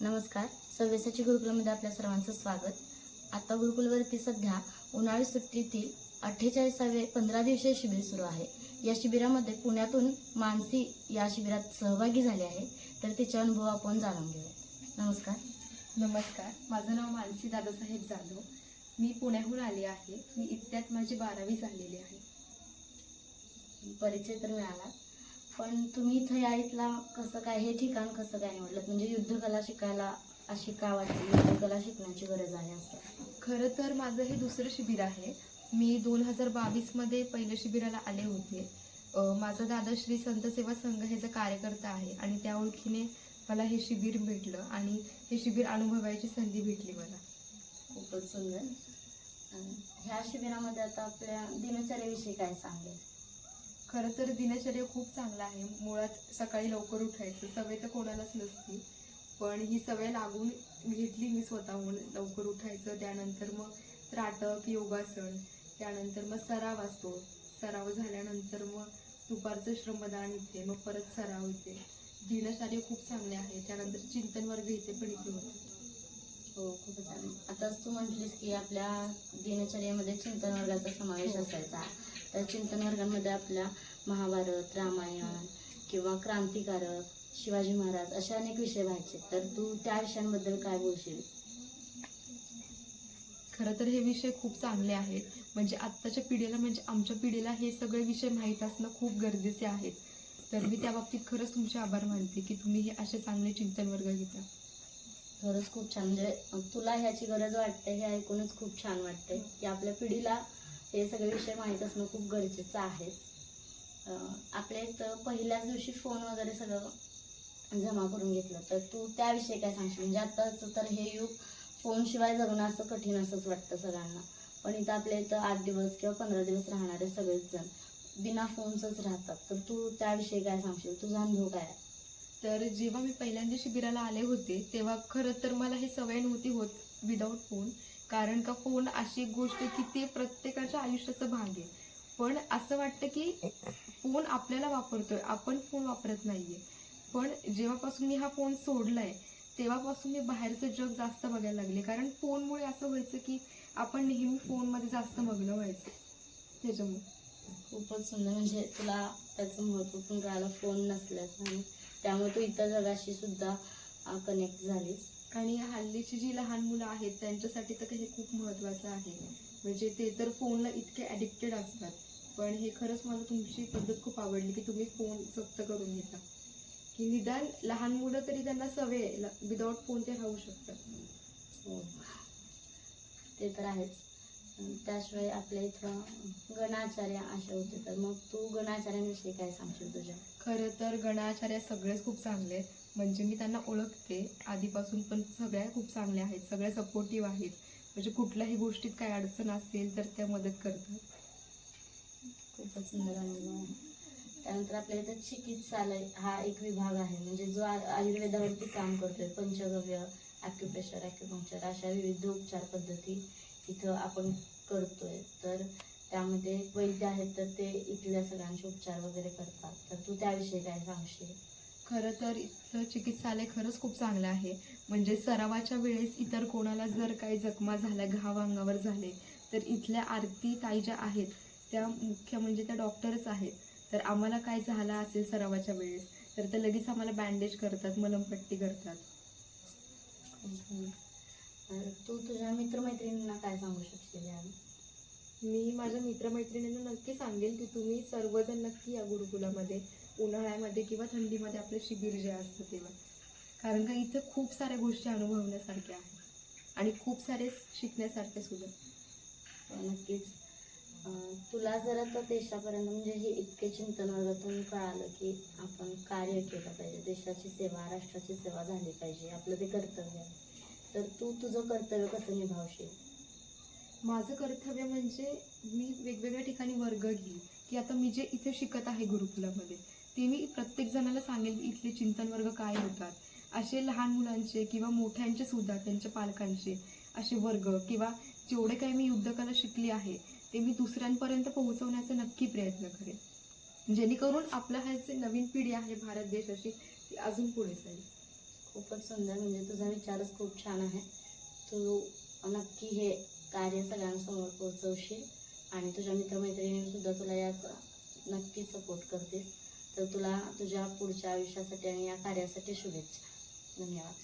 नमस्कार. सव्यसाची गुरुकुलामध्ये आपल्या सर्वांचं स्वागत. आता गुरुकुलवरती सध्या उन्हाळी सुट्टीतील अठ्ठेचाळीसावे पंधरा दिवसीय शिबिर सुरू आहे. या शिबिरामध्ये पुण्यातून मानसी या शिबिरात सहभागी झाली आहे. तर तिचे अनुभव आपण जाणून घेऊया. नमस्कार. नमस्कार. माझं नाव मानसी दादासाहेब जाधव. मी पुण्याहून आले आहे. मी इत्यात माझी बारावी झालेली आहे. परिचय तर मिळाला पण तुम्ही इथं या इथला कसं काय हे ठिकाण कसं काय निवडलं? म्हणजे युद्धकला शिकायला अशी का वाटली? युद्धकला शिकण्याची गरज आहे असं. खरं तर माझं हे दुसरं शिबिर आहे. मी दोन हजार बावीसमध्ये पहिल्या शिबिराला आले होते. अ, माझा दादा श्री संत सेवा संघ हे जे कार्यकर्ता आहे आणि त्या ओळखीने मला हे शिबिर भेटलं आणि हे शिबिर अनुभवायची संधी भेटली मला. खूपच सुंदर. आणि ह्या शिबिरामध्ये आता आपल्या दिनचर्याविषयी काय सांगेल? खरं तर दिनचर्या खूप चांगला आहे. मुळात सकाळी लवकर उठायचं सवय तर कोणालाच नसती पण ही सवय लागून घेतली मी स्वतःहून. लवकर उठायचं त्यानंतर मग त्राटक योगासन त्यानंतर मग सराव असतो. सराव झाल्यानंतर मग दुपारचं श्रमदान इथे मग परत सराव इथे. दिनचर्या खूप चांगले आहे. त्यानंतर चिंतन वर्ग इथे पण इथे होतात हो खूपच छान आता तू म्हटलीस की आपल्या दिनचर्येमध्ये चिंतन वर्गाचा समावेश हो. असायचा. तर चिंतन वर्गामध्ये आपल्या महाभारत रामायण किंवा क्रांतिकारक शिवाजी महाराज असे अनेक विषय व्हायचे. तर तू त्या विषयांबद्दल काय बोलशील? खरं तर हे विषय खूप चांगले आहेत. म्हणजे आत्ताच्या पिढीला म्हणजे आमच्या पिढीला हे सगळे विषय माहीत असणं खूप गरजेचे आहेत. तर मी त्या बाबतीत खरंच तुमचे आभार मानते की तुम्ही हे असे चांगले चिंतन वर्ग घेता. खरंच खूप छान. म्हणजे तुला ह्याची गरज वाटते हे ऐकूनच खूप छान वाटते की आपल्या पिढीला हे सगळे विषय माहीत असणं खूप गरजेचं आहे. आपल्या इथं पहिल्याच दिवशी फोन वगैरे सगळं जमा करून घेतलं. तर तू त्याविषयी काय सांगशील? म्हणजे आताच तर हे युग फोनशिवाय जगणं असं कठीण असंच वाटतं सगळ्यांना. पण इथं आपल्या इथं आठ दिवस किंवा पंधरा दिवस राहणारे सगळेच जण बिना फोनचंच राहतात. तर तू त्याविषयी काय सांगशील? तुझा अनुभव काय तर जेव्हा मी पहिल्यांदा शिबिराला आले होते तेव्हा खरं तर मला ही सवय नव्हती होत विदाऊट फोन कारण का फोन अशी एक गोष्ट की ते प्रत्येकाच्या आयुष्याचं भाग आहे. पण असं वाटतं की फोन आपल्याला वापरतोय. आपण फोन वापरत नाहीये. पण जेव्हापासून मी हा फोन सोडलाय तेव्हापासून मी बाहेरचं जग जास्त बघायला लागले. कारण फोनमुळे असं व्हायचं की आपण नेहमी फोनमध्ये जास्त मग्न व्हायचं. त्याच्यामुळे. खूपच सुंदर. म्हणजे तुला त्याचं महत्त्व पण कळालं फोन नसल्याचं आणि त्यामुळे तू इतर जगाशी सुद्धा कनेक्ट झालीस. आणि हल्लीची जी लहान मुलं आहेत त्यांच्यासाठी तर हे खूप महत्त्वाचं आहे. म्हणजे ते तर फोनला इतके ॲडिक्टेड असतात. पण हे खरंच मला तुमची पद्धत खूप आवडली की तुम्ही फोन जप्त करून घेता. की निदान लहान मुलं तरी त्यांना सवय आहे. विदाऊट फोन ते राहू शकतात. हो. ते तर आहेच. त्याशिवाय आपल्या इथं गणाचार्य असे होते. तर मग तू गणाचार्यांविषयी काय सांगशील तुझ्या? खरं तर गणाचार्य सगळेच खूप चांगले आहेत. म्हणजे मी त्यांना ओळखते. आधीपासून पण सगळ्या खूप चांगल्या आहेत सगळ्या सपोर्टिव्ह आहेत. म्हणजे कुठल्याही गोष्टीत काही अडचण असेल तर त्या मदत करतात. खूपच सुंदर अनुभव त्यानंतर आपल्या इथं चिकित्सालय हा एक विभाग आहे. म्हणजे जो आयुर्वेदावरती काम करतोय पंचगव्य ॲक्युप्रेशर ॲक्युपंक्चर अशा विविध उपचार पद्धती इथं आपण करतोय. तर त्यामध्ये वैद्य आहेत तर ते इथल्या सगळ्यांचे उपचार वगैरे करतात. तर तू त्याविषयी काय सांगशील? खरं तर इथलं चिकित्सालय खरंच खूप चांगलं आहे. म्हणजे सरावाच्या वेळेस इतर कोणाला जर काही जखमा झाल्या घाव अंगावर झाले तर इथल्या आरती ताई ज्या आहेत त्या मुख्य म्हणजे त्या डॉक्टरच आहेत. तर आम्हाला काय झालं असेल सरावाच्या वेळेस तर ते लगेच आम्हाला बँडेज करतात मलमपट्टी करतात. तू तुझ्या मित्रमैत्रिणींना काय सांगू शकशील मी माझ्या मित्रमैत्रिणींना नक्की सांगेल की तुम्ही सर्वजण नक्की या गुरुकुलामध्ये. उन्हाळ्यामध्ये किंवा थंडीमध्ये आपलं शिबिर जे असतं तेव्हा. कारण का इथं खूप साऱ्या गोष्टी अनुभवण्यासारख्या आहेत. आणि खूप सारे शिकण्यासारखे सुद्धा. तर नक्कीच. तुला जर आता देशापर्यंत म्हणजे हे इतके चिंतन वर्गातून कळालं की आपण कार्य केलं पाहिजे देशाची सेवा राष्ट्राची सेवा झाली पाहिजे आपलं ते कर्तव्य आहे. तर तू तुझं कर्तव्य कसं निभावशील? माझं कर्तव्य म्हणजे मी वेगवेगळ्या ठिकाणी वर्ग घेईल की आता मी जे इथे शिकत आहे गुरुकुलामध्ये ते मी प्रत्येक जणाला सांगेल इथले चिंतन वर्ग काय होतात? असे लहान मुलांचे किंवा मोठ्यांचे सुद्धा त्यांच्या पालकांचे असे वर्ग किंवा जेवढे काही मी युद्धकला शिकली आहे ते मी दुसऱ्यांपर्यंत पोहोचवण्याचा नक्की प्रयत्न करेन. जेणेकरून आपला हा जे नवीन पिढी आहे भारत देश अशी ती अजून पुढे जाईल. खूपच सुंदर म्हणजे तुझा विचारच खूप छान आहे. तू नक्की हे कार्य सगळ्यांसमोर पोहोचवशील आणि तुझ्या मित्रमैत्रिणींसुद्धा तुला या नक्की सपोर्ट करतील. तर तुला तुझ्या पुढच्या आयुष्यासाठी आणि या कार्यासाठी शुभेच्छा. धन्यवाद.